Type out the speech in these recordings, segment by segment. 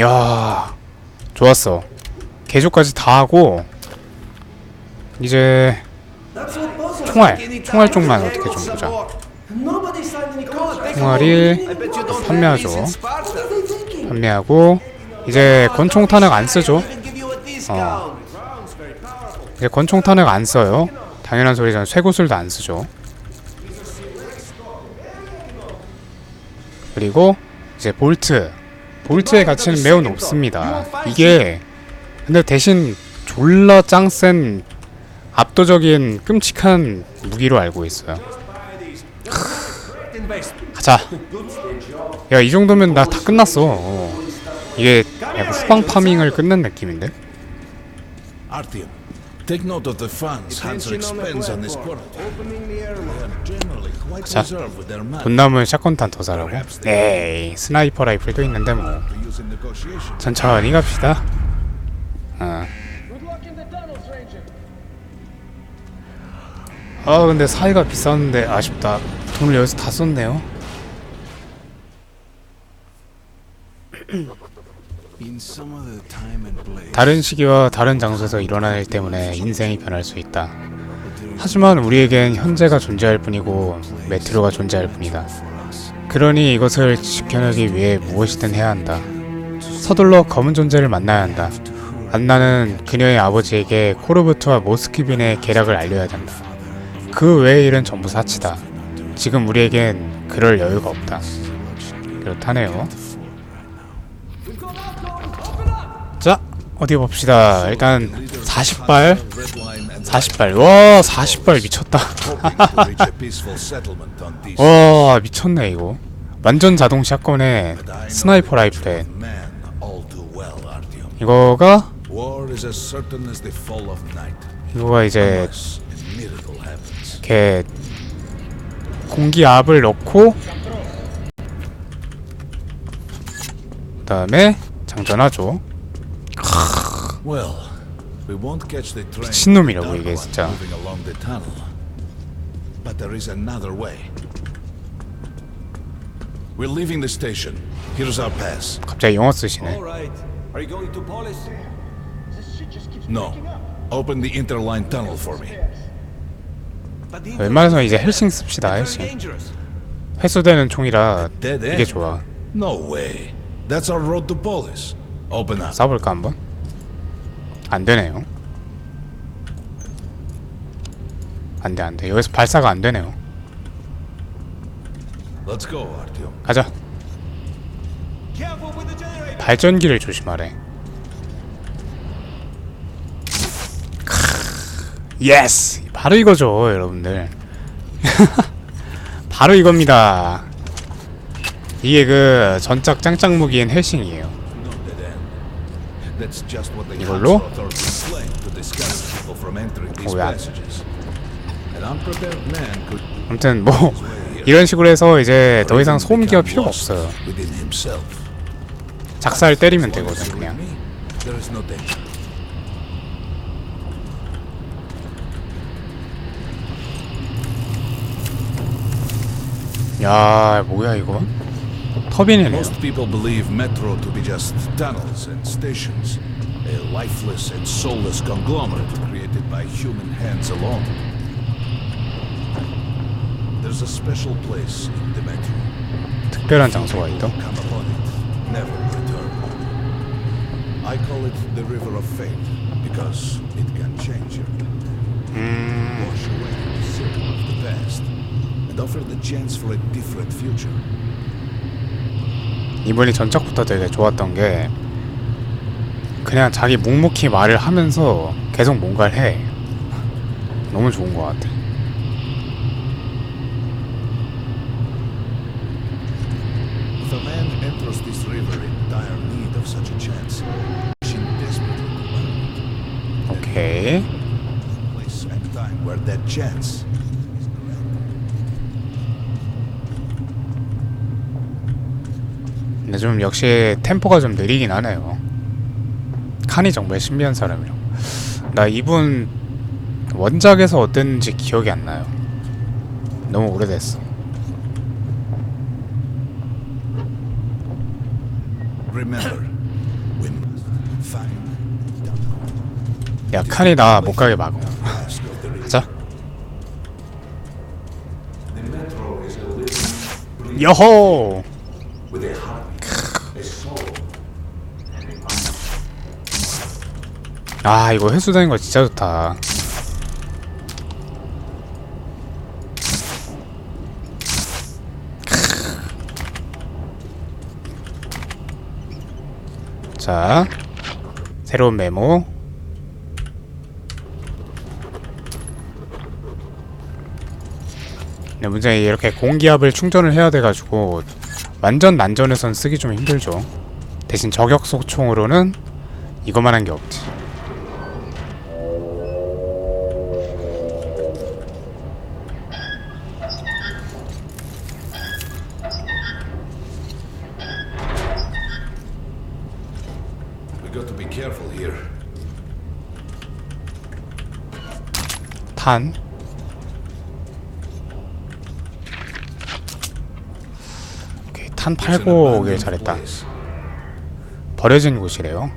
야 좋았어. 개조까지 다 하고 이제 총알 총알 쪽만 어떻게 좀 보자. 총알이 판매하죠. 판매하고 이제 권총 탄약 안 쓰죠. 어. 이제 권총 탄약 안 써요. 당연한 소리잖아 쇠구슬도 안 쓰죠. 그리고 이제 볼트 볼트의 가치는 매우 높습니다. 이게 근데 대신 졸라 짱센 압도적인 끔찍한 무기로 알고 있어요. 크. 가자. 야 이 정도면 나 다 끝났어. 어. 이게 후방 파밍을 끝낸 느낌인데 take note of the funds Hanser expends on this quarter. They are generally quite 자, reserved with their money 돈 남으면 샷건탄 더 사라고 에이 스나이퍼 라이플도 있는데 뭐 to use in negotiations. 천천히 갑시다 어. 아 근데 사이가 비쌌는데 아쉽다 돈을 여기서 다 썼네요 다른 시기와 다른 장소에서 일어날 일 때문에 인생이 변할 수 있다. 하지만 우리에겐 현재가 존재할 뿐이고 메트로가 존재할 뿐이다. 그러니 이것을 지켜내기 위해 무엇이든 해야 한다. 서둘러 검은 존재를 만나야 한다. 안나는 그녀의 아버지에게 코르부트와 모스크빈의 계략을 알려야 한다. 그 외의 일은 전부 사치다. 지금 우리에겐 그럴 여유가 없다. 그렇다네요 어디 봅시다 일단 40발 red line and 40발 와 40발 미쳤다. 와 미쳤네 이거 완전 자동 샷건에 스나이퍼 라이플에. 이거가. 이거가 이제. 이렇게 공기 압을 넣고 그 다음에 장전하죠 미친놈이라고, 이게 진짜. one Moving along the tunnel. But there is another way. We're leaving the station. Here's our pass. 갑자기 영어 쓰시네 All right. Are you going to Polis? No. Open the interline tunnel for me. But the 웬만해서 이제 헬싱 씁시다 헬싱 dangerous. 회수되는 총이라 Dead 이게 end. 좋아 No way. That's our road to Polis. Open up. 쏴볼까 한번? 안 되네요 안 돼 안 돼 여기서 발사가 안 되네요 Let's go, Artyom. 가자 Careful with the generator. 발전기를 조심하래. 예스! 바로 이거죠, 여러분들. 바로 이겁니다. 이게 그 전작 짱짱 무기인 헬싱이에요. 이걸로? Could 아무튼 뭐 이런 식으로 해서 이제 더 이상 소음기가 필요가 없어요. 작살 때리면 되거든 그냥. 야, 뭐야 이거? 터빈이네요. Most people believe metro to be just tunnels and stations, a lifeless and soulless conglomerate created by human hands alone. There's a special place in the metro. 특별한 장소가 있다. Come upon it, never return. I call it the river of fate because it can change you. Wash away the sin of the past and offer the chance for a different future. 이번이 전작부터 되게 좋았던 게 그냥 자기 묵묵히 말을 하면서 계속 뭔가를 해. 너무 좋은 것 같아. Man enters this river in dire need of such a chance, wishing desperately to learn 오케이. a place and time where that chance is granted. 근데 좀 역시 템포가 좀 느리긴 하네요. 칸이 정말 신비한 사람이라고. 나 이분 원작에서 어땠는지 기억이 안 나요. 너무 오래됐어. 야 칸이 나 못 가게 막어. 가자 여호 아 이거 회수 되는 거 진짜 좋다. 자 새로운 메모. 근데 문제는 이렇게 공기압을 충전을 해야 돼가지고 완전 난전에선 쓰기 좀 힘들죠. 대신 저격 소총으로는 이거만한 게 없지 탄 오케이 탄 팔고 오길 잘했다. 버려진 곳이래요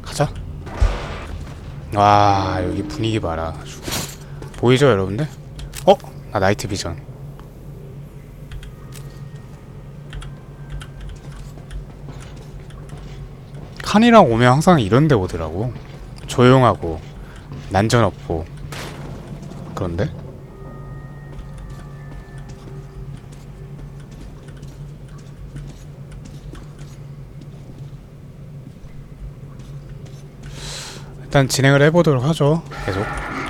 가자 와 여기 분위기 봐라. 보이죠 여러분들? 어? 나 나이트 비전 칸이랑 오면 항상 이런 데 오더라고 조용하고 난전 없고 그런데? 일단 진행을 해보도록 하죠. 계속.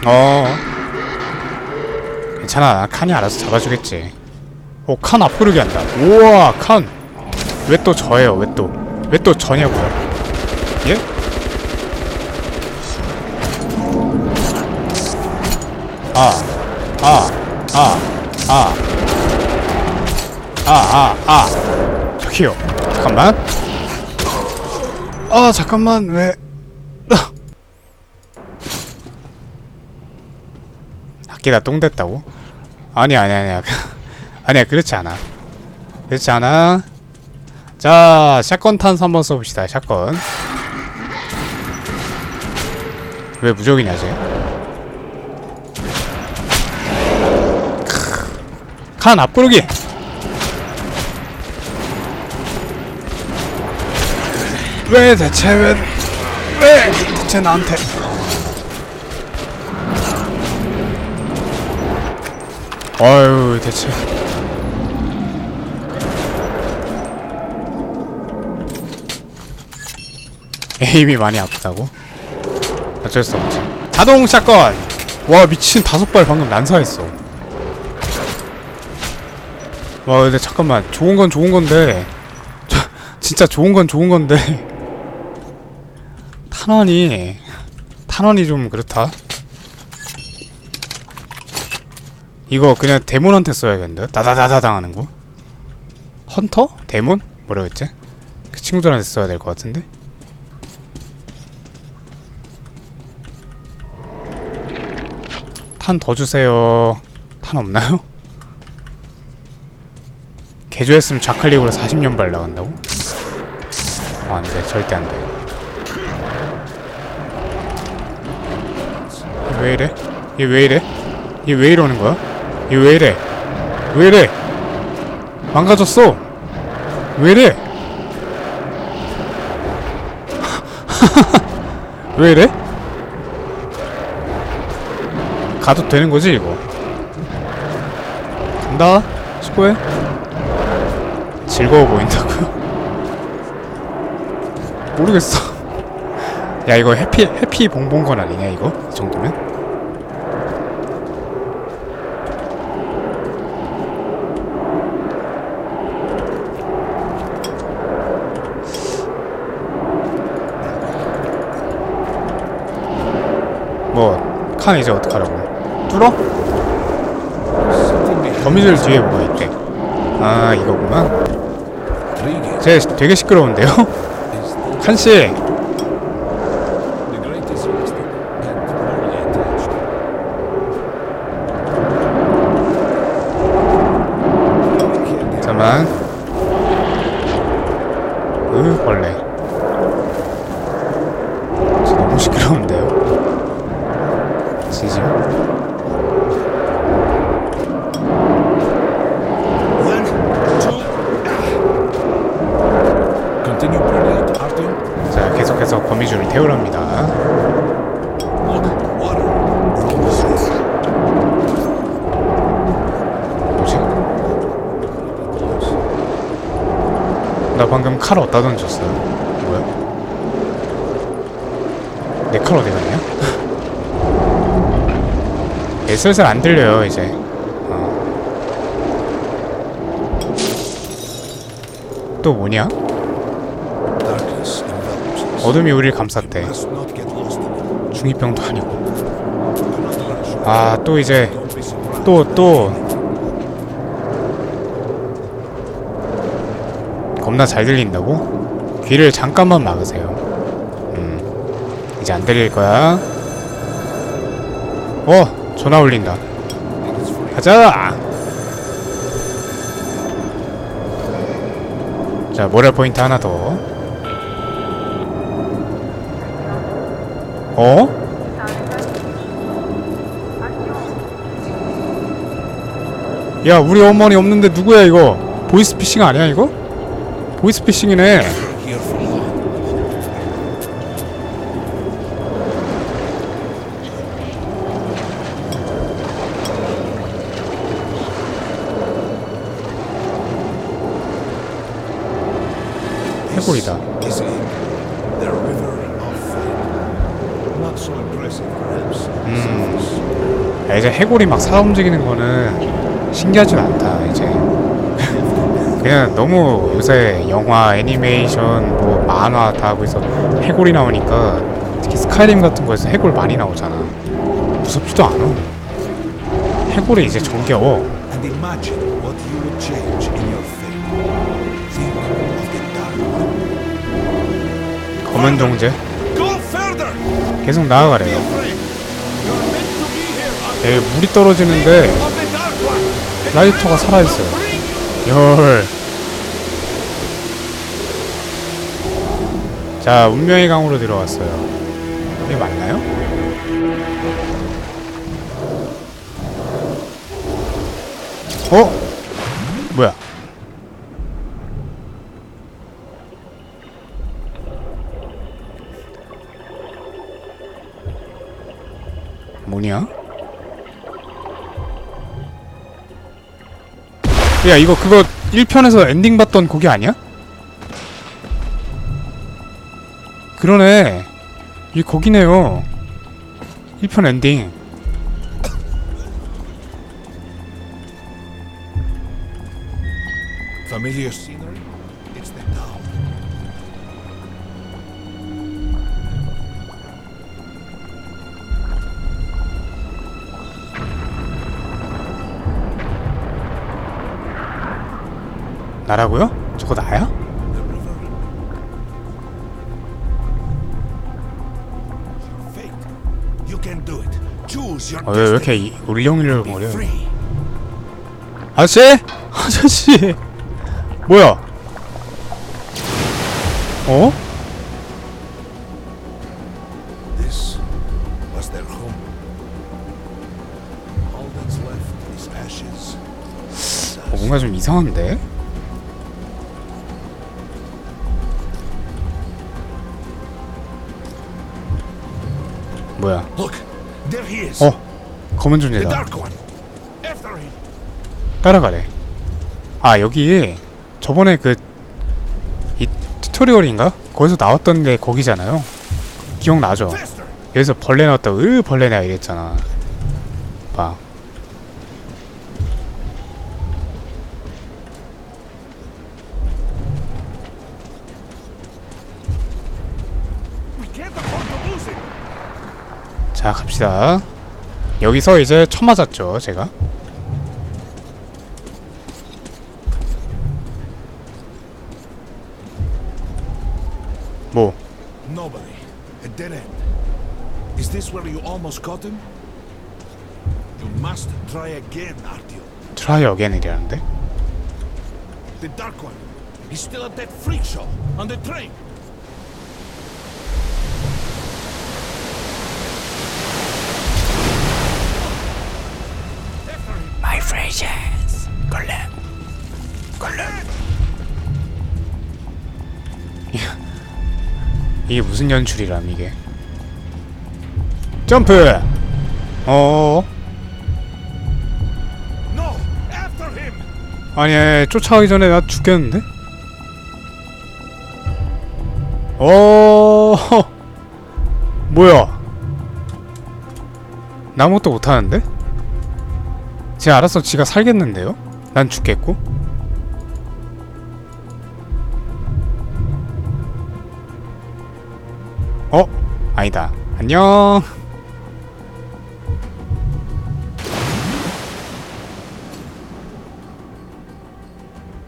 어. 괜찮아. 칸이 알아서 잡아주겠지. 오, 칸 앞구르기 한다. 우와, 칸. 왜 또 저예요? 왜 또? 왜 또 저냐고요? 아, 아, 아, 아, 아, 아, 아. 저기요. 잠깐만. 아, 잠깐만. 왜? 아. 학기다 똥 됐다고? 아니 아니 아니야 아니야 그렇지 않아 그렇지 않아 자 샷건 탄서 한번 써봅시다 샷건 왜 무적이냐 쟤? 칸 앞구르기. 왜 대체 왜, 왜 대체 나한테? 어휴 대체. 에임이 많이 아프다고? 어쩔 수 없지. 자동 샷건! 와 미친 다섯 발 방금 난사했어 와 근데 잠깐만 좋은 건 좋은 건데 저, 진짜 좋은 건 좋은 건데 탄환이 탄환이 좀 그렇다 이거 그냥 데몬한테 써야겠는데? 다다다다 당 하는 거? 헌터? 데몬? 뭐라고 했지? 그 친구들한테 써야 될 것 같은데? 탄 더 주세요. 탄 없나요? 개조했으면 좌클릭으로 40년 발 나간다고? 어, 안 돼. 절대 안 돼. 왜 이래? 얘 왜 이래? 얘 왜 이러는 거야? 얘 왜 이래? 왜 이래? 망가졌어. 왜 이래? 왜 이래? 가도 되는 거지 이거? 간다. 수고해. 즐거워 보인다고요? 모르겠어. 야 이거 해피 해피 봉봉 건 아니냐 이거? 이 정도면? 뭐, 칸 이제 어떡하라고? 뚫어? Behind 거미줄 뒤에 뭐가 있대? 아, 이거구나. 제, 되게 시끄러운데요? 한씨 잠깐. 으 벌레 방금 칼 어디다 던졌어? 뭐야? 내 칼 어디 갔냐? 얘 슬슬 안 들려요 이제 어. 또 뭐냐? 어둠이 우리를 감쌌대. 중이병도 아니고. 아 또 이제. 또또 겁나 잘 들린다고? 귀를 잠깐만 막으세요. 음, 이제 안 들릴 거야. 어, 전화 울린다. 가자. 자, 모랄 포인트 하나 더. 어? 야, 우리 어머니 없는데 누구야 이거? 보이스피싱 아니야 이거? 보이스피싱이네. 해골이다. Surface. 야, 이제 해골이 막 살아 움직이는 거는 신기하진 않다. 그냥 너무 요새 영화, 애니메이션, 뭐 만화 다 하고 있어 해골이 나오니까 특히 스카이림 같은 거에서 해골 많이 나오잖아. 무섭지도 않아. 해골이 이제 정겨워. 검은 종제 further! 계속 나아가래요. 여기 물이 떨어지는데. 라이터가 살아있어요. 열. 자, 운명의 강으로 들어왔어요. 이게 맞나요? 어? 뭐야? 뭐냐? 야 이거 그거 1편에서 엔딩 봤던 곡이 아니야? 그러네 이 곡이네요 1편 엔딩 Familiar scenery? It's the town. 나라고요? 저거 나야? 아, 왜, 왜 이렇게 Be 거려. 아저씨! 아저씨! 뭐야? 어? This was their home. All that's left is ashes. 어, 뭔가 좀 이상한데? 뭐야? Look, there he is. 어? 검은 the 존재다 dark one. After him. 따라가래. 아 여기 저번에 그 이 튜토리얼인가? 거기서 나왔던 게 거기잖아요. 기억나죠? Faster. 여기서 벌레 나왔다. 으 벌레냐 이랬잖아. 봐. 자 갑시다. 여기서 이제 첫 맞았죠 제가. 뭐? Nobody. A dead end. Is this where you almost caught him? You must try again, Artyom. 트라이 어게인이라는데? The Dark One. He's still at that freak show on the train. 이게 무슨 연출이람 이게? 점프! 어! After him! 아니 아니, 쫓아가기 전에 나 죽겠는데? 어 뭐야? 나 아무것도 못하는데? 쟤 알아서 지가 살겠는데요? 난 죽겠고 아니다 안녕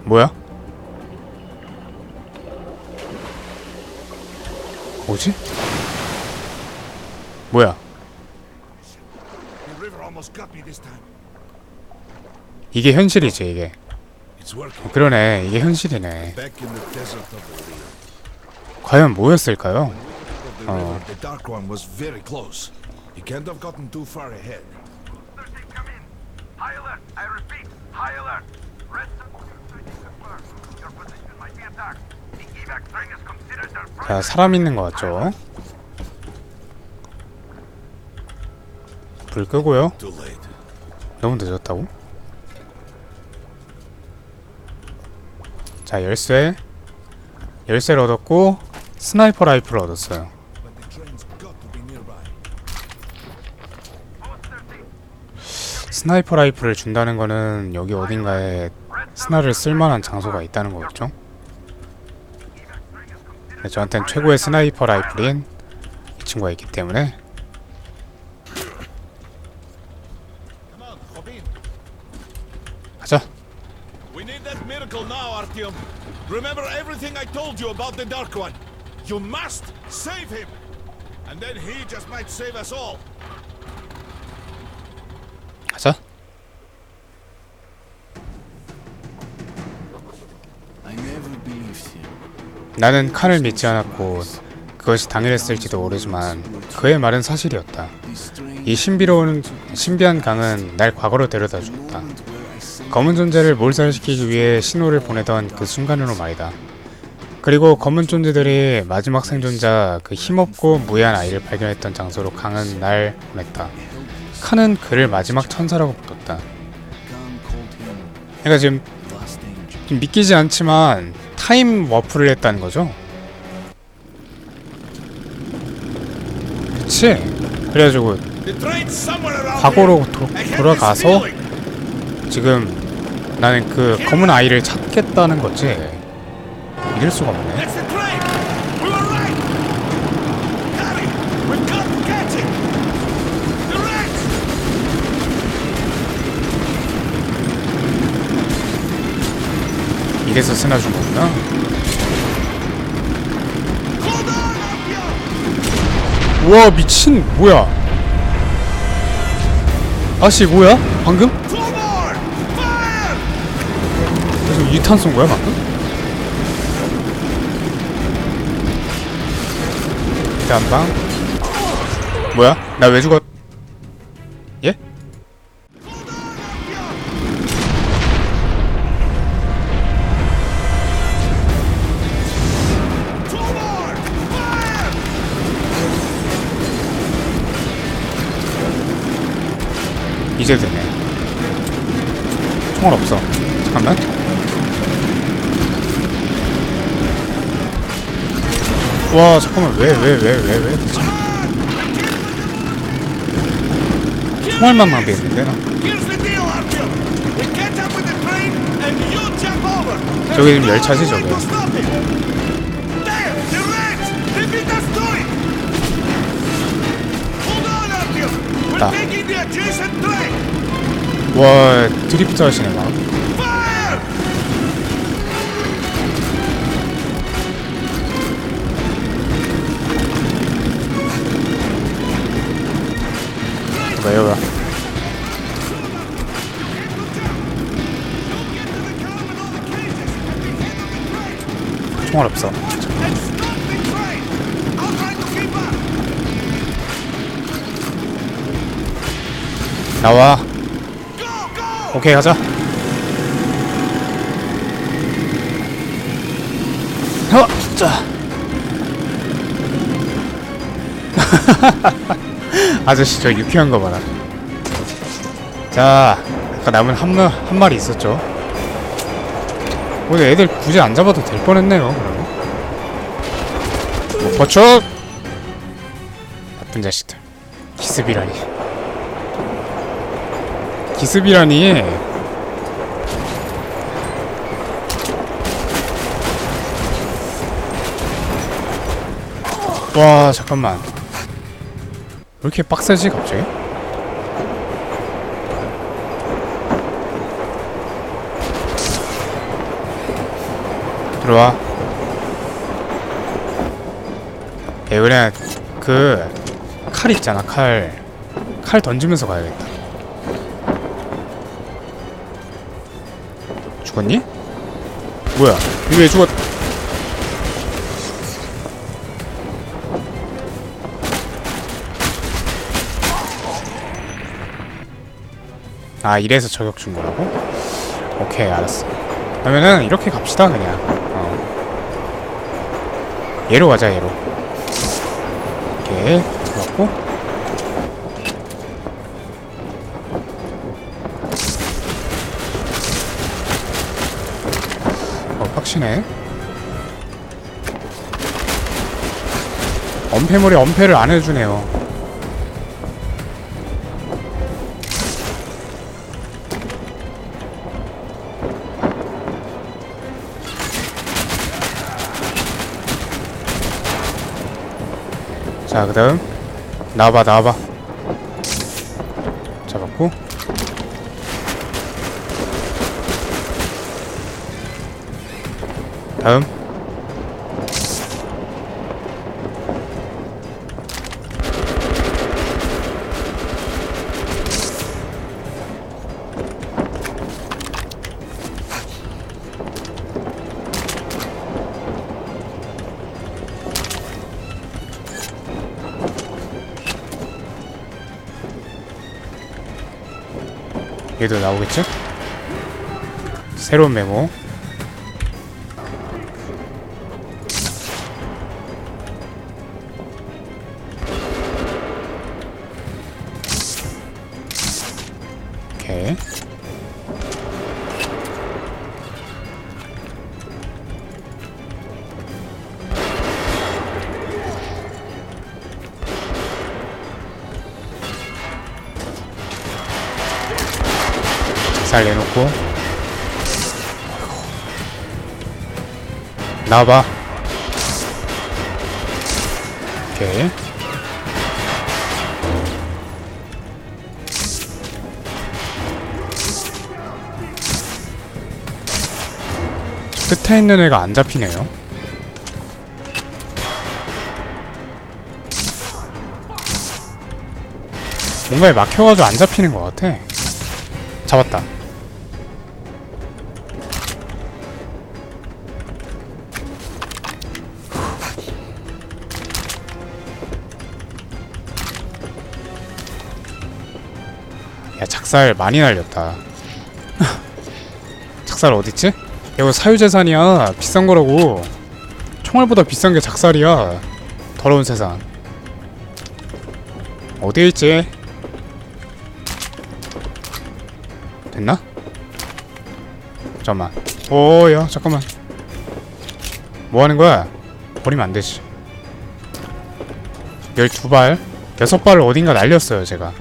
뭐야? 뭐지? 뭐야? 이게 현실이지 이게. 그러네 이게 현실이네. 과연 뭐였을까요? Of the Oh. river, the Dark One was very close. He can't have gotten too far ahead. Thursday, come in. High alert. I repeat, high alert. Red confirmed. Your position might be attacked. The evac train is considered their 자 사람 있는 것 같죠? 불 끄고요. 너무 늦었다고? 자 열쇠 열쇠를 얻었고 스나이퍼 라이플을 얻었어요. But the train's got to be nearby. 스나이퍼 라이플을 준다는 거는 여기 어딘가에 스나를 쓸만한 장소가 있다는 거겠죠? 네, 저한텐 최고의 스나이퍼 라이플인 이 친구가 있기 때문에. 가자. We need that miracle now, Artyom. Remember everything I told you about the Dark One. You must save him. And then he just might save us all. 가자. 나는 칸을 믿지 않았고 그것이 당연했을지도 모르지만 그의 말은 사실이었다. 이 신비로운 신비한 강은 날 과거로 데려다 주었다. 검은 존재를 몰살시키기 위해 신호를 보내던 그 순간으로 말이다. 그리고 검은 존재들이 마지막 생존자 그 힘없고 무해한 아이를 발견했던 장소로 강은 날 보냈다. 칸은 그를 마지막 천사라고 불렀다. 그러니까 지금 좀 믿기지 않지만 타임 워프를 했다는 거죠. 그치? 그래가지고 과거로. 도, 돌아가서. 지금 나는 그 검은 아이를 찾겠다는 거지. 믿을 수가 없네. That's the train. We were right. Harry, we've got to catch it. The rats. 이래서 쓰나 준 거구나. 우와 미친 뭐야? 아씨 뭐야? 방금? 무슨 유탄 쏜 거야 방금? 한방 뭐야? 나 왜 죽었? 와 잠깐만 왜 왜 왜 왜왜 대체 총알만 낭비했는데. 저기 지금 열차지 train. 와 드리프트 하시네 막. 왜요 왜? 총알 없어. The. 나와. 오케이 가자 어, 자. 아저씨 저 유쾌한 거 봐라. 자 아까 남은 한, 마- 한 마리 있었죠? 오늘 애들 굳이 안 잡아도 될 뻔했네요 그러면. 뭐 버쳐 나쁜 자식들. 기습이라니. 기습이라니. 와 잠깐만. 왜 이렇게 빡세지 갑자기? 들어와 예 그냥 그칼 있잖아 칼칼 던지면서 가야겠다 죽었니? 뭐야 이거 왜 죽었 아 이래서 저격 준 거라고? 오케이 알았어. 그러면은 이렇게 갑시다 그냥. 어. 얘로 가자 얘로. 오케이 들어갔고. 어 빡치네. 엄폐물이 엄폐를 안 해주네요 자, 그 다음. 나와봐, 나와봐. 잡았고. 다음. 얘도 나오겠지? 새로운 메모. 잘 내놓고. 나와봐. 오케이. 끝에 있는 애가 안 잡히네요. 뭔가에 막혀가지고 안 잡히는 것 같아. 잡았다 야 작살 많이 날렸다. 작살 어딨지? 이거 사유재산이야. 비싼 거라고. 총알보다 비싼 게 작살이야. 더러운 세상. 어디에 있지? 됐나? 잠깐만. 오야 잠깐만. 뭐 하는 거야? 버리면 안 되지. 12발? 6발을 어딘가 날렸어요 제가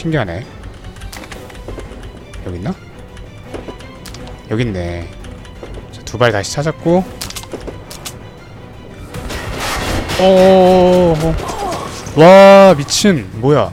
신기하네. 여기 있나? 여기 있네. 두 발 다시 찾았고. 오, 와 미친. 뭐야